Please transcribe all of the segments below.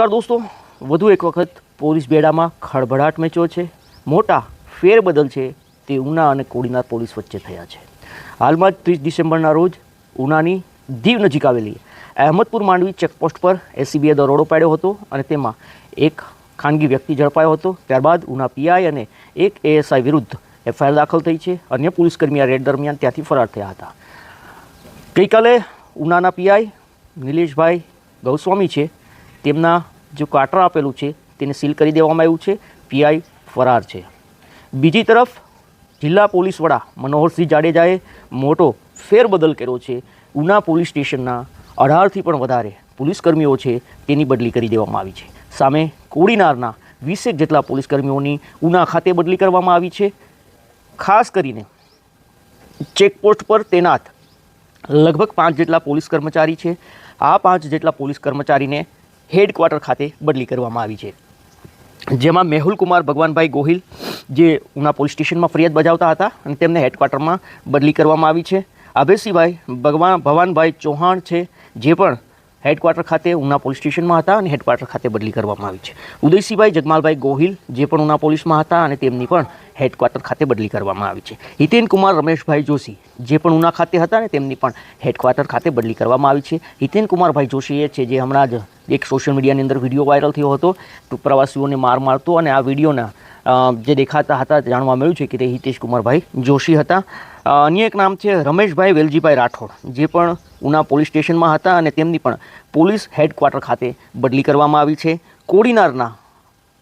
નમસ્કાર દોસ્તો. વધુ એક વખત પોલીસ બેડામાં ખળભળાટ મેચો છે. મોટા ફેરબદલ છે તે ઉના અને કોડીનાર પોલીસ વચ્ચે થયા છે. હાલમાં જ ત્રીસ ડિસેમ્બરના રોજ ઉનાની દીવ નજીક આવેલી અહેમદપુર માંડવી ચેકપોસ્ટ પર એસીબીએ દરોડો પાડ્યો હતો અને તેમાં એક ખાનગી વ્યક્તિ ઝડપાયો હતો. ત્યારબાદ ઉના પીઆઈ અને એક એએસઆઈ વિરુદ્ધ એફઆઈઆર દાખલ થઈ છે. અન્ય પોલીસકર્મી આ રેડ દરમિયાન ત્યાંથી ફરાર થયા હતા. ગઈકાલે ઉનાના પીઆઈ નિલેશભાઈ ગૌસ્વામી છે. તેમના જે કાટરા આપેલું છે, તેને સીલ કરી દેવામાં આવ્યું છે. પીઆઈ ફરાર છે. બીજી તરફ જિલ્લા પોલીસ વડા મનોહરસિંહ જાડેજાએ મોટો ફેરબદલ કર્યો છે. ઉના પોલીસ સ્ટેશનના અઢારથી પણ વધારે પોલીસકર્મીઓ છે, તેની બદલી કરી દેવામાં આવી છે. સામે કોડીનારના વીસેક જેટલા પોલીસકર્મીઓની ઉના ખાતે બદલી કરવામાં આવી છે. ખાસ કરીને ચેકપોસ્ટ પર તૈનાત લગભગ પાંચ જેટલા પોલીસ કર્મચારી છે. આ પાંચ જેટલા પોલીસ કર્મચારીને હેડક્વાર્ટર ખાતે બદલી કરવામાં આવી છે. જેમાં મેહુલ કુમાર, ભગવાનભાઈ ગોહિલ જે ઉના પોલીસ સ્ટેશનમાં ફરિયાદ બજાવતા હતા અને તેમને હેડક્વાર્ટરમાં બદલી કરવામાં આવી છે. આભે સિવાય ભગવાન, ભવાનભાઈ ચૌહાણ છે, જે પણ હેડક્વાર્ટર ખાતે ઉના પોલીસ સ્ટેશનમાં હતા અને હેડક્વાર્ટર ખાતે બદલી કરવામાં આવી છે. ઉદયસિંહભાઈ જગમાલભાઈ ગોહિલ, જે પણ ઉના પોલીસમાં હતા અને તેમની પણ હેડક્વાર્ટર ખાતે બદલી કરવામાં આવી છે. હિતેન કુમાર રમેશભાઈ જોશી, જે પણ ઉના ખાતે હતા અને તેમની પણ હેડક્વાર્ટર ખાતે બદલી કરવામાં આવી છે. હિતેન કુમારભાઈ જોશી એ છે, જે હમણાં જ એક સોશિયલ મીડિયાની અંદર વીડિયો વાયરલ થયો હતો પ્રવાસીઓને માર મારતો અને આ વિડીયોના જે દેખાતા હતા જાણવા મળ્યું છે કે તે હિતેશ કુમારભાઈ જોશી હતા. અન્ય એક નામ છે રમેશભાઈ વેલજીભાઈ રાઠોડ, જે પણ ઉના પોલીસ સ્ટેશનમાં હતા અને તેમની પણ પોલીસ હેડક્વાર્ટર ખાતે બદલી કરવામાં આવી છે. કોડીનારના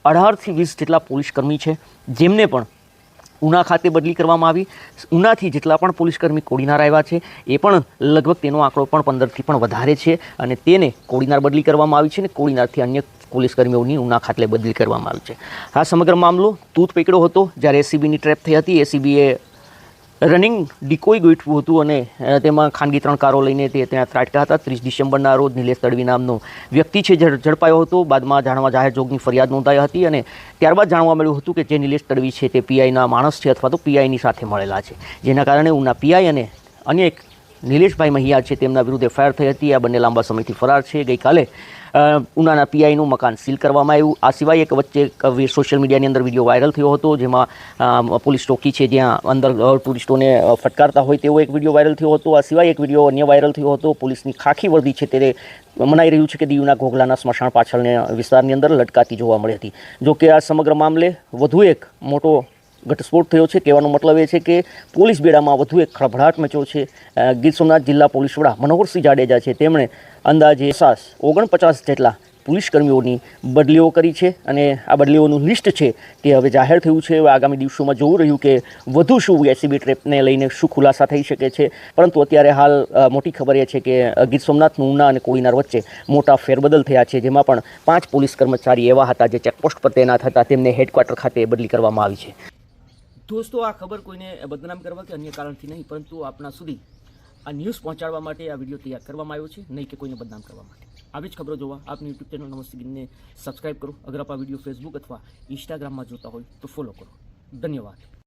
અઢારથી વીસ જેટલા પોલીસ કર્મી છે, જેમને પણ ઉના ખાતે બદલી કરવામાં આવી. ઉનાથી જેટલા પણ પોલીસકર્મી કોડીનાર આવ્યા છે, એ પણ લગભગ તેનો આંકડો પણ પંદરથી પણ વધારે છે અને તેને કોડીનાર બદલી કરવામાં આવી છે અને કોડીનારથી અન્ય પોલીસકર્મીઓની ઉના ખાતે બદલી કરવામાં આવી છે. આ સમગ્ર મામલો તૂત પકડ્યો હતો જ્યારે એસીબીની ટ્રેપ થઈ હતી. એસીબીએ રનિંગ ડિકોઈ ગોઠવ્યું હતું અને તેમાં ખાનગી ત્રણ કારો લઈને તે ત્યાં ત્રાટકા હતા. ત્રીસ ડિસેમ્બરના રોજ નિલેશ તડવી નામનો વ્યક્તિ છે ઝડપાયો હતો. બાદમાં જાણવા જાહેર જોગની ફરિયાદ નોંધાઈ હતી અને ત્યારબાદ જાણવા મળ્યું હતું કે જે નિલેશ તડવી છે તે પીઆઈના માણસ છે અથવા તો પીઆઈની સાથે મળેલા છે. જેના કારણે ઉના પીઆઈ અને અન્ય એક નિલેશભાઈ મહિયા છે તેમના વિરુદ્ધ એફઆઈઆર થઈ હતી. આ બંને લાંબા સમયથી ફરાર છે. ગઈકાલે ઉનાના પીઆઈનું મકાન સીલ કરવામાં આવ્યું. આ સિવાય એક વચ્ચે સોશિયલ મીડિયાની અંદર વીડિયો વાયરલ થયો હતો, જેમાં પોલીસ ચોકી છે જ્યાં અંદર ટુરિસ્ટોને ફટકારતા હોય તેવો એક વીડિયો વાયરલ થયો હતો. આ સિવાય એક વીડિયો અન્ય વાયરલ થયો હતો. પોલીસની ખાખી વર્દી છે તે મનાઈ રહ્યું છે કે દીવના ઘોઘલાના સ્મશાન પાછળને વિસ્તારની અંદર લટકાતી જોવા મળી હતી. જો કે આ સમગ્ર મામલે વધુ એક મોટો ઘટસ્ફોટ થયો છે. કહેવાનો મતલબ એ છે કે પોલીસ બેડામાં વધુ એક ખળભળાટ મચ્યો છે. ગીર સોમનાથ જિલ્લા પોલીસ વડા મનોહરસિંહ જાડેજા છે. તેમણે અંદાજે સાસ ઓગણપચાસ જેટલા પોલીસ કર્મીઓની બદલીઓ કરી છે અને આ બદલીઓનું લિસ્ટ છે તે હવે જાહેર થયું છે. આગામી દિવસોમાં જોવું રહ્યું કે વધુ શું એસીબી ટ્રેપને લઈને શું ખુલાસા થઈ શકે છે. પરંતુ અત્યારે હાલ મોટી ખબર એ છે કે ગીર સોમનાથનું ઉના અને કોડીનાર વચ્ચે મોટા ફેરબદલ થયા છે. જેમાં પણ પાંચ પોલીસ કર્મચારી એવા હતા જે ચેકપોસ્ટ પર તૈનાત હતા. તેમને હેડક્વાર્ટર ખાતે બદલી કરવામાં આવી છે. દોસ્તો, આ ખબર કોઈને બદનામ કરવા કે અન્ય કારણથી નહીં, પરંતુ આપણા સુધી આ ન્યૂઝ પહોંચાડવા માટે આ વીડિયો તૈયાર કરવામાં આવ્યો છે, નહીં કે કોઈને બદનામ કરવા માટે. આવી જ ખબરો જોવા આપની યુટ્યુબ ચેનલ નમસ્તે ગીરને સબસ્ક્રાઈબ કરો. અગર આપ આ વીડિયો ફેસબુક અથવા ઇન્સ્ટાગ્રામમાં જોતા હોય તો ફોલો કરો. ધન્યવાદ.